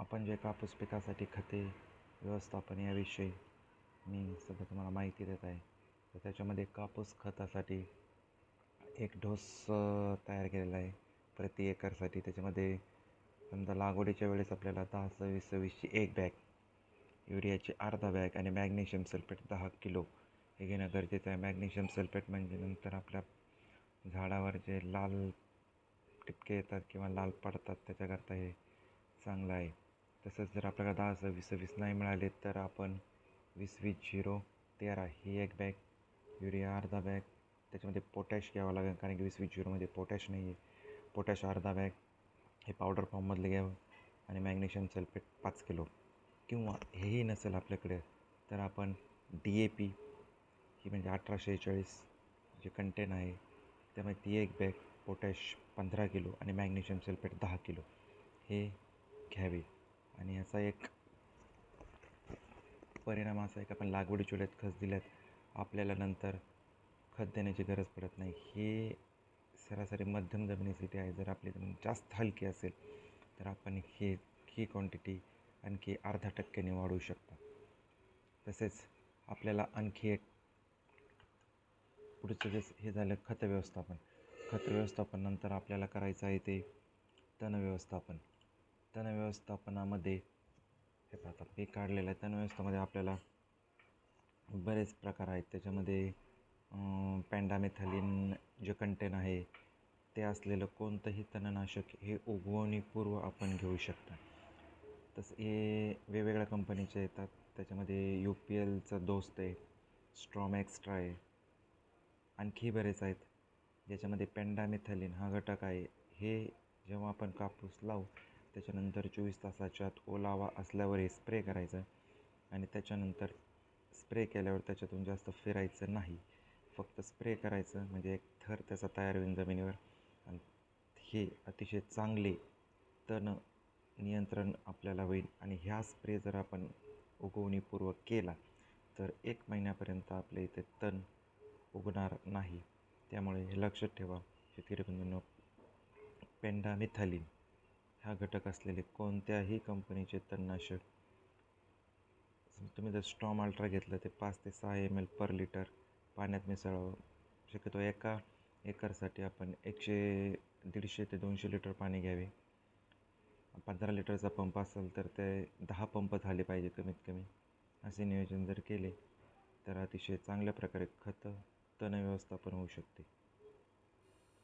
आपण जे कापूस पिकासाठी खते व्यवस्थापन याविषयी मी सध्या तुम्हाला माहिती देत आहे. तर त्याच्यामध्ये कापूस खतासाठी एक डोस तयार केलेला आहे. प्रति एकरसाठी. त्याच्यामध्ये समजा लागवडीच्या वेळेस आपल्याला दहा सव्वीस सव्वीसची एक बॅग युरियाची अर्धा बॅग आणि मॅग्नेशियम सल्फेट दहा किलो हे घेणं गरजेचं आहे. मॅग्नेशियम सल्फेट म्हणजे नंतर आपल्या झाडावर जे लाल टिपके येतात किंवा लाल पडतात त्याच्याकरता हे चांगलं आहे. तसंच जर आपल्याला दहा सव्वीस सव्वीस नाही मिळाले तर आपण वीस वीस झिरो तेरा ही एक बॅग युरिया अर्धा बॅग त्याच्यामध्ये पोटॅश घ्यावं लागेल कारण की वीस वीस झिरोमध्ये पोटॅश नाही आहे. पोटॅश अर्धा बॅग हे पावडर फॉर्ममधले घ्यावं आणि मॅग्नेशियम सल्फेट पाच किलो. किंवा हेही नसेल आपल्याकडे तर आपण डी ए पी ही म्हणजे अठराशे चाळीस जे कंटेन आहे त्यामुळे ती एक बॅग पोटॅश पंधरा किलो आणि मॅग्नेशियम सल्फेट दहा किलो हे घ्यावे. आणि याचा एक परिणाम असा आहे की आपण लागवडीच्या वेळेत खत दिल्यात आपल्याला नंतर खत देण्याची गरज पडत नाही. हे सरासरी मध्यम जमिनीसाठी आहे. जर आपली जमीन जास्त हलकी असेल तर आपण हे ही क्वांटिटी आणखी अर्धा टक्क्याने वाढवू शकता. तसेच आपल्याला आणखी एक पुढचं जे हे झालं खत व्यवस्थापन. खत व्यवस्थापन नंतर आपल्याला करायचं आहे ते तण व्यवस्थापन. तण व्यवस्थापनामध्ये हे पाहता पीक काढलेलं आहे तण व्यवस्थामध्ये आपल्याला बरेच प्रकार आहेत. त्याच्यामध्ये पॅन्डामेथॅलिन जे कंटेन आहे ते असलेलं कोणतंही तणनाशक हे उगवणीपूर्व आपण घेऊ शकता. तसं हे वेगवेगळ्या कंपनीचे येतात. त्याच्यामध्ये यू पी एलचं दोस्त आहे स्ट्रॉम एक्स्ट्रा आहे आणखी बरेच आहेत. ज्याच्यामध्ये पेंडामिथॅलिन हा घटक आहे. हे जेव्हा आपण कापूस लावू त्याच्यानंतर चोवीस तासाच्या आत ओलावा असल्यावर हे स्प्रे करायचं आणि त्याच्यानंतर स्प्रे केल्यावर त्याच्यातून जास्त फिरायचं नाही. फक्त स्प्रे करायचं म्हणजे एक थर त्याचा तयार होईल जमिनीवर. आणि हे अतिशय चांगले तण नियंत्रण आपल्याला होईल. आणि ह्या स्प्रे जर आपण उगवणीपूर्वक केला तर एक महिन्यापर्यंत आपल्या इथे तण उगणार नाही. त्यामुळे हे लक्षात ठेवा. शेतकरी बंधूंनो पेंडामिथॅलिन. हा घटक असलेले कोणत्याही कंपनीचे तणनाशक तुम्ही जर स्टॉम अल्ट्रा घेतलं ते पाच ते सहा एम एल पर लिटर पाण्यात मिसळावं. शक्यतो एका एकरसाठी आपण एकशे दीडशे ते दोनशे लिटर पाणी घ्यावे. पंधरा लिटरचा पंप असेल तर ते दहा पंप झाले पाहिजे कमीत कमी. असे नियोजन जर केले तर अतिशय चांगल्या प्रकारे खतं तण व्यवस्थापन होऊ शकते.